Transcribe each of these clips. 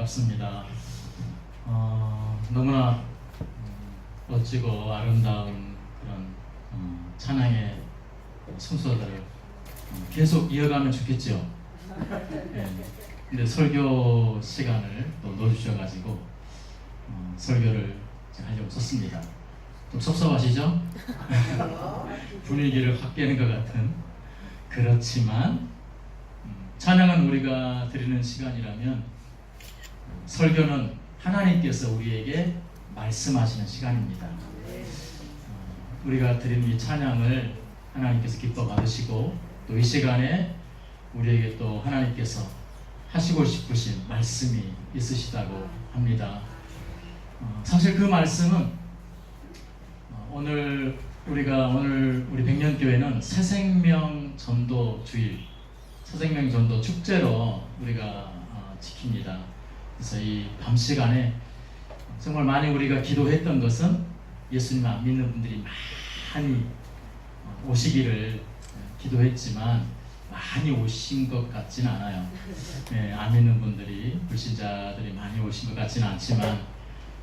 반갑습니다. 어, 너무나 멋지고 아름다운 그런 어, 찬양의 순서들을 어, 계속 이어가면 좋겠죠. 예. 근데 설교 시간을 또 넣어주셔가지고 어, 설교를 하려고 썼습니다. 좀 섭섭하시죠? 분위기를 확 깨는 것 같은 그렇지만 음, 찬양은 우리가 드리는 시간이라면 설교는 하나님께서 우리에게 말씀하시는 시간입니다. 어, 우리가 드리는 이 찬양을 하나님께서 기뻐 받으시고 또 이 시간에 우리에게 또 하나님께서 하시고 싶으신 말씀이 있으시다고 합니다. 어, 사실 그 말씀은 어, 오늘 우리가 오늘 우리 백년교회는 새 생명 전도 주일, 새 생명 전도 축제로 우리가 어, 지킵니다. 그래서 이 밤 시간에 정말 많이 우리가 기도했던 것은 예수님 안 믿는 분들이 많이 어, 오시기를 기도했지만 많이 오신 것 같지는 않아요. 예, 안 믿는 분들이 불신자들이 많이 오신 것 같지는 않지만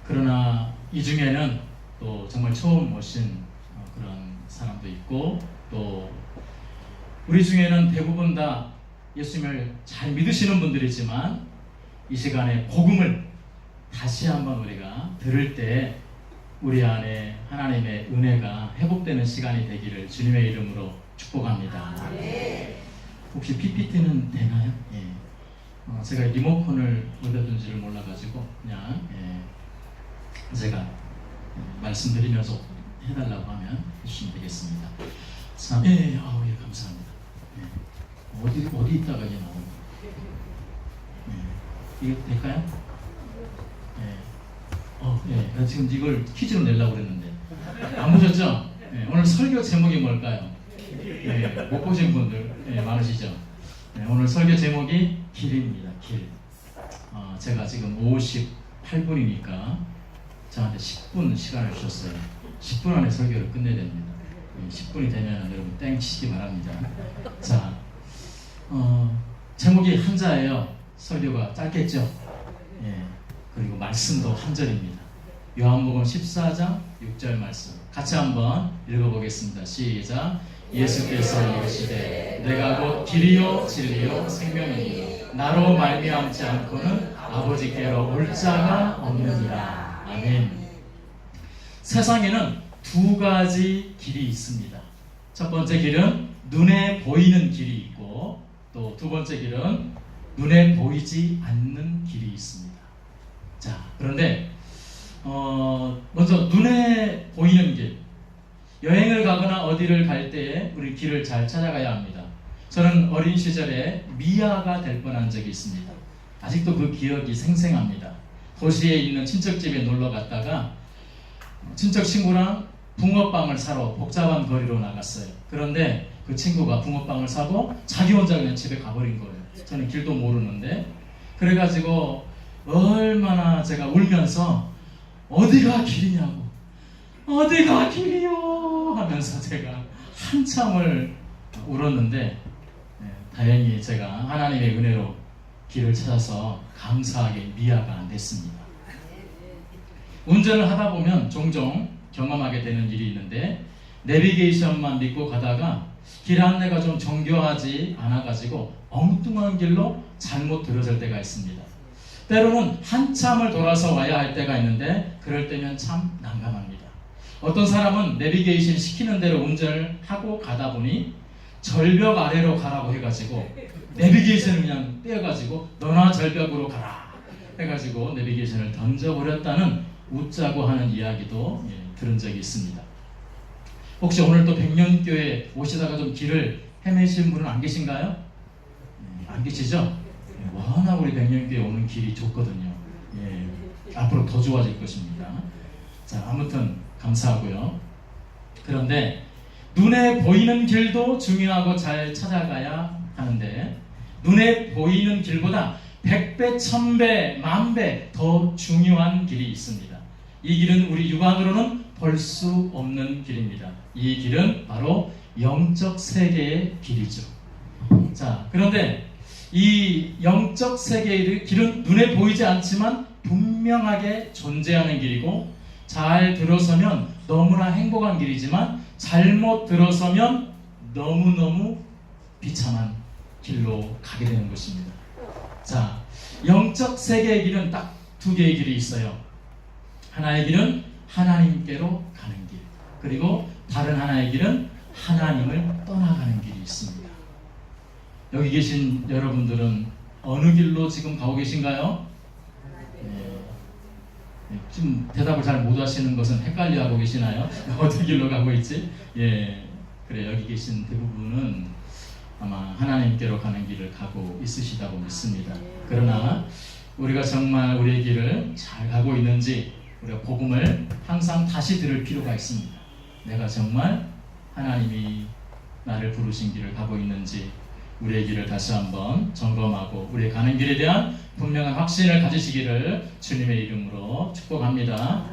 그러나 이 중에는 또 정말 처음 오신 어, 그런 사람도 있고 또 우리 중에는 대부분 다 예수님을 잘 믿으시는 분들이지만 이 시간에 복음을 다시 한번 우리가 들을 때 우리 안에 하나님의 은혜가 회복되는 시간이 되기를 주님의 이름으로 축복합니다. 혹시 PPT는 되나요? 예. 어, 제가 리모컨을 얻어둔지를 몰라가지고 그냥 예. 제가 예, 말씀드리면서 해달라고 하면 해주시면 되겠습니다. 자, 예, 예, 아우 예, 감사합니다. 예. 어디 어디 있다가 이게 나오는 예. 이게 될까요? 예. 어, 예. 나 지금 이걸 퀴즈로 내려고 그랬는데 안 보셨죠? 예. 오늘 설교 제목이 뭘까요? 예. 못 보신 분들 예, 많으시죠? 예, 오늘 설교 제목이 길입니다. 길. 어, 제가 지금 58분이니까 저한테 10분 시간을 주셨어요. 10분 안에 설교를 끝내야 됩니다. 예, 10분이 되면 여러분 땡 치시기 바랍니다. 자, 어, 제목이 한자예요. 설교가 짧겠죠? 예, 그리고 말씀도 한 절입니다. 요한복음 14장 6절 말씀 같이 한번 읽어보겠습니다. 시작. 예수께서 이르시되 내가 곧 길이요 진리요 생명이니 나로 말미암지 않고는 아버지께로 올 자가 없느니라. 아멘. 세상에는 두 가지 길이 있습니다. 첫 번째 길은 눈에 보이는 길이 있고 또 두 번째 길은 눈에 보이지 않는 길이 있습니다. 자, 그런데 어, 먼저 눈에 보이는 길. 여행을 가거나 어디를 갈 때에 우리 길을 잘 찾아가야 합니다. 저는 어린 시절에 미아가 될 뻔한 적이 있습니다. 아직도 그 기억이 생생합니다. 도시에 있는 친척집에 놀러 갔다가 친척 친구랑 붕어빵을 사러 복잡한 거리로 나갔어요. 그런데 그 친구가 붕어빵을 사고 자기 혼자 그냥 집에 가버린 거예요. 저는 길도 모르는데 그래가지고 얼마나 제가 울면서 어디가 길이냐고 어디가 길이요 하면서 제가 한참을 울었는데 예, 다행히 제가 하나님의 은혜로 길을 찾아서 감사하게 미아가 안 됐습니다. 운전을 하다 보면 종종 경험하게 되는 일이 있는데 내비게이션만 믿고 가다가 길 안내가 좀 정교하지 않아가지고 엉뚱한 길로 잘못 들어설 때가 있습니다. 때로는 한참을 돌아서 와야 할 때가 있는데 그럴 때면 참 난감합니다. 어떤 사람은 내비게이션 시키는 대로 운전을 하고 가다 보니 절벽 아래로 가라고 해가지고 내비게이션을 그냥 떼어가지고 너나 절벽으로 가라 해가지고 내비게이션을 던져버렸다는 웃자고 하는 이야기도 예, 들은 적이 있습니다. 혹시 오늘 또 백년교회 오시다가 좀 길을 헤매신 분은 안 계신가요? 예, 안 계시죠? 예, 워낙 우리 백년교회 오는 길이 좋거든요. 예, 앞으로 더 좋아질 것입니다. 자, 아무튼 감사하고요. 그런데 눈에 보이는 길도 중요하고 잘 찾아가야 하는데 눈에 보이는 길보다 백배, 천배, 만배 더 중요한 길이 있습니다. 이 길은 우리 육안으로는 볼 수 없는 길입니다. 이 길은 바로 영적 세계의 길이죠. 자, 그런데 이 영적 세계의 길은 눈에 보이지 않지만 분명하게 존재하는 길이고 잘 들어서면 너무나 행복한 길이지만 잘못 들어서면 너무너무 비참한 길로 가게 되는 것입니다. 자, 영적 세계의 길은 딱 두 개의 길이 있어요. 하나의 길은 하나님께로 가는 길. 그리고 다른 하나의 길은 하나님을 떠나가는 길이 있습니다. 여기 계신 여러분들은 어느 길로 지금 가고 계신가요? 네. 네, 지금 대답을 잘 못 하시는 것은 헷갈려 하고 계시나요? 어떤 길로 가고 있지? 예. 그래, 여기 계신 대부분은 아마 하나님께로 가는 길을 가고 있으시다고 믿습니다. 그러나 우리가 정말 우리의 길을 잘 가고 있는지 우리가 복음을 항상 다시 들을 필요가 있습니다. 내가 정말 하나님이 나를 부르신 길을 가고 있는지 우리의 길을 다시 한번 점검하고 우리의 가는 길에 대한 분명한 확신을 가지시기를 주님의 이름으로 축복합니다.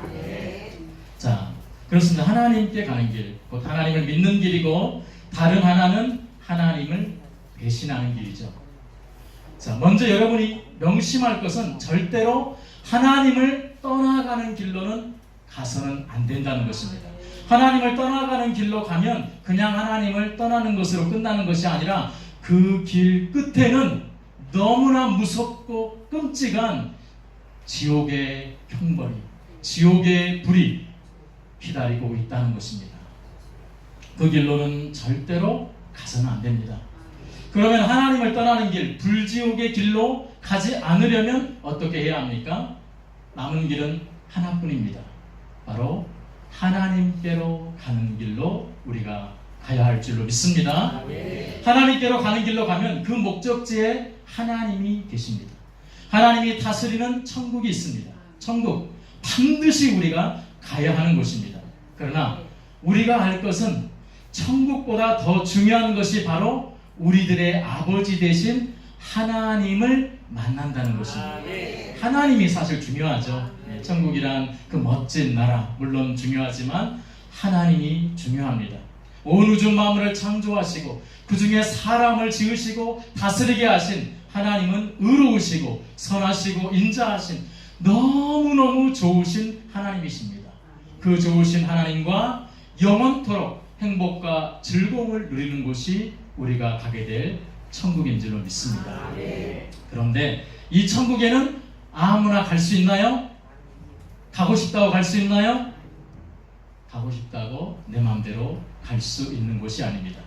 자, 그렇습니다. 하나님께 가는 길, 곧 하나님을 믿는 길이고 다른 하나는 하나님을 배신하는 길이죠. 자, 먼저 여러분이 명심할 것은 절대로 하나님을 떠나가는 길로는 가서는 안 된다는 것입니다. 하나님을 떠나가는 길로 가면 그냥 하나님을 떠나는 것으로 끝나는 것이 아니라 그 길 끝에는 너무나 무섭고 끔찍한 지옥의 형벌이, 지옥의 불이 기다리고 있다는 것입니다. 그 길로는 절대로 가서는 안 됩니다. 그러면 하나님을 떠나는 길, 불지옥의 길로 가지 않으려면 어떻게 해야 합니까? 남은 길은 하나뿐입니다. 바로 하나님께로 가는 길로 우리가 가야 할 줄로 믿습니다. 하나님께로 가는 길로 가면 그 목적지에 하나님이 계십니다. 하나님이 다스리는 천국이 있습니다. 천국 반드시 우리가 가야 하는 곳입니다. 그러나 우리가 할 것은 천국보다 더 중요한 것이 바로 우리들의 아버지 대신 하나님을 만난다는 것입니다. 하나님이 사실 중요하죠. 네, 천국이란 그 멋진 나라 물론 중요하지만 하나님이 중요합니다. 온 우주 만물을 창조하시고 그 중에 사람을 지으시고 다스리게 하신 하나님은 의로우시고 선하시고 인자하신 너무너무 좋으신 하나님이십니다. 그 좋으신 하나님과 영원토록 행복과 즐거움을 누리는 곳이 우리가 가게 될 천국인 줄로 믿습니다. 그런데 이 천국에는 아무나 갈 수 있나요? 가고 싶다고 갈 수 있나요? 가고 싶다고 내 마음대로 갈 수 있는 곳이 아닙니다.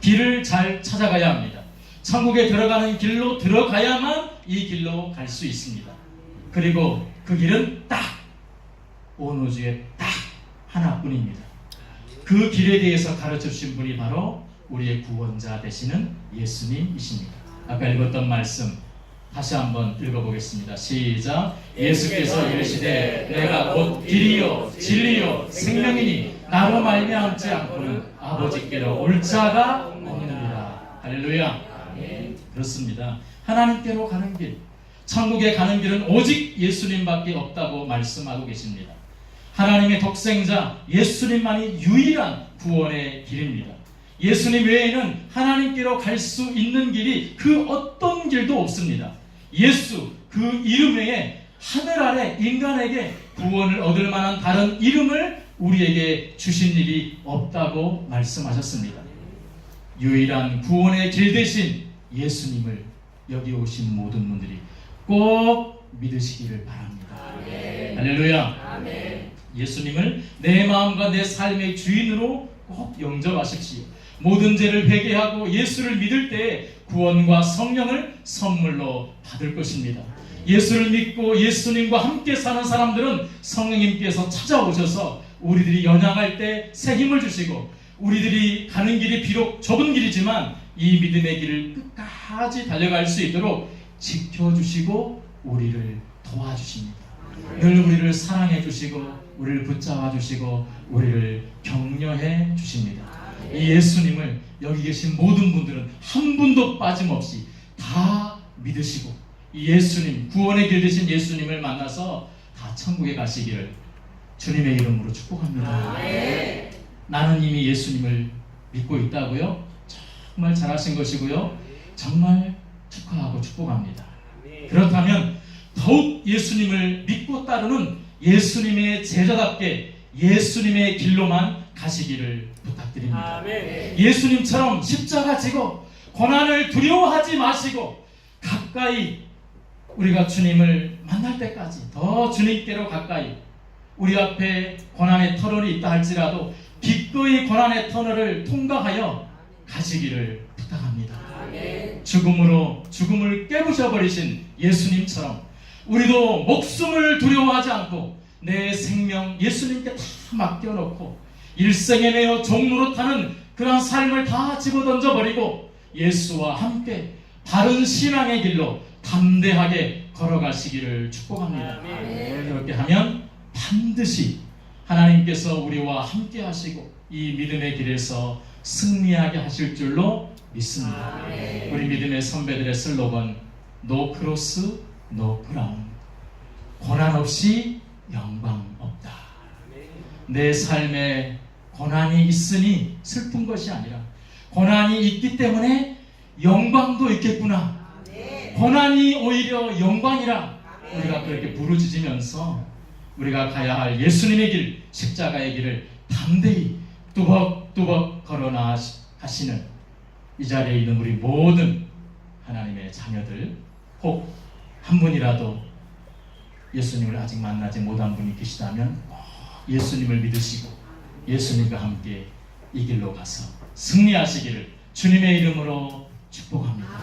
길을 잘 찾아가야 합니다. 천국에 들어가는 길로 들어가야만 이 길로 갈 수 있습니다. 그리고 그 길은 딱 온 우주에 딱 하나뿐입니다. 그 길에 대해서 가르쳐 주신 분이 바로 우리의 구원자 되시는 예수님이십니다. 아까 읽었던 말씀 다시 한번 읽어보겠습니다. 시작. 예수께서 이르시되 내가 곧 길이요 진리요 생명이니 나로 말미암지 않고는 아버지께로 올 자가 없느니라. 할렐루야. 그렇습니다. 하나님께로 가는 길, 천국에 가는 길은 오직 예수님밖에 없다고 말씀하고 계십니다. 하나님의 독생자 예수님만이 유일한 구원의 길입니다. 예수님 외에는 하나님께로 갈 수 있는 길이 그 어떤 길도 없습니다. 예수 그 이름 외에 하늘 아래 인간에게 구원을 얻을 만한 다른 이름을 우리에게 주신 일이 없다고 말씀하셨습니다. 유일한 구원의 길 대신 예수님을 여기 오신 모든 분들이 꼭 믿으시기를 바랍니다. 할렐루야. 예수님을 내 마음과 내 삶의 주인으로 꼭 영접하십시오. 모든 죄를 회개하고 예수를 믿을 때 구원과 성령을 선물로 받을 것입니다. 예수를 믿고 예수님과 함께 사는 사람들은 성령님께서 찾아오셔서 우리들이 연약할 때 새 힘을 주시고 우리들이 가는 길이 비록 좁은 길이지만 이 믿음의 길을 끝까지 달려갈 수 있도록 지켜주시고 우리를 도와주십니다. 늘 우리를 사랑해 주시고 우리를 붙잡아 주시고 우리를 격려해 주십니다. 이 예수님을 여기 계신 모든 분들은 한 분도 빠짐없이 다 믿으시고 이 예수님 구원의 길 되신 예수님을 만나서 다 천국에 가시기를 주님의 이름으로 축복합니다. 나는 이미 예수님을 믿고 있다고요? 정말 잘하신 것이고요. 정말 축하하고 축복합니다. 그렇다면 더욱 예수님을 믿고 따르는 예수님의 제자답게 예수님의 길로만 가시기를 부탁드립니다. 아멘. 예수님처럼 십자가 지고 고난을 두려워하지 마시고 가까이 우리가 주님을 만날 때까지 더 주님께로 가까이 우리 앞에 고난의 터널이 있다 할지라도 기꺼이 고난의 터널을 통과하여 가시기를 부탁합니다. 죽음으로 죽음을 깨부셔 버리신 예수님처럼 우리도 목숨을 두려워하지 않고 내 생명 예수님께 다 맡겨놓고 일생에 매여 종로로 타는 그러한 삶을 다 집어던져 버리고 예수와 함께 바른 신앙의 길로 담대하게 걸어가시기를 축복합니다. 아멘. 그렇게 하면 반드시 하나님께서 우리와 함께 하시고 이 믿음의 길에서 승리하게 하실 줄로 믿습니다. 우리 믿음의 선배들의 슬로건 노 크로스 노 크라운 고난 없이 영광 없다. 내 삶에 고난이 있으니 슬픈 것이 아니라 고난이 있기 때문에 영광도 있겠구나. 고난이 오히려 영광이라 우리가 그렇게 부르짖으면서 우리가 가야 할 예수님의 길, 십자가의 길을 담대히 뚜벅뚜벅 걸어 나가시는 이 자리에 있는 우리 모든 하나님의 자녀들 혹 한 분이라도 예수님을 아직 만나지 못한 분이 계시다면 꼭 예수님을 믿으시고 예수님과 함께 이 길로 가서 승리하시기를 주님의 이름으로 축복합니다.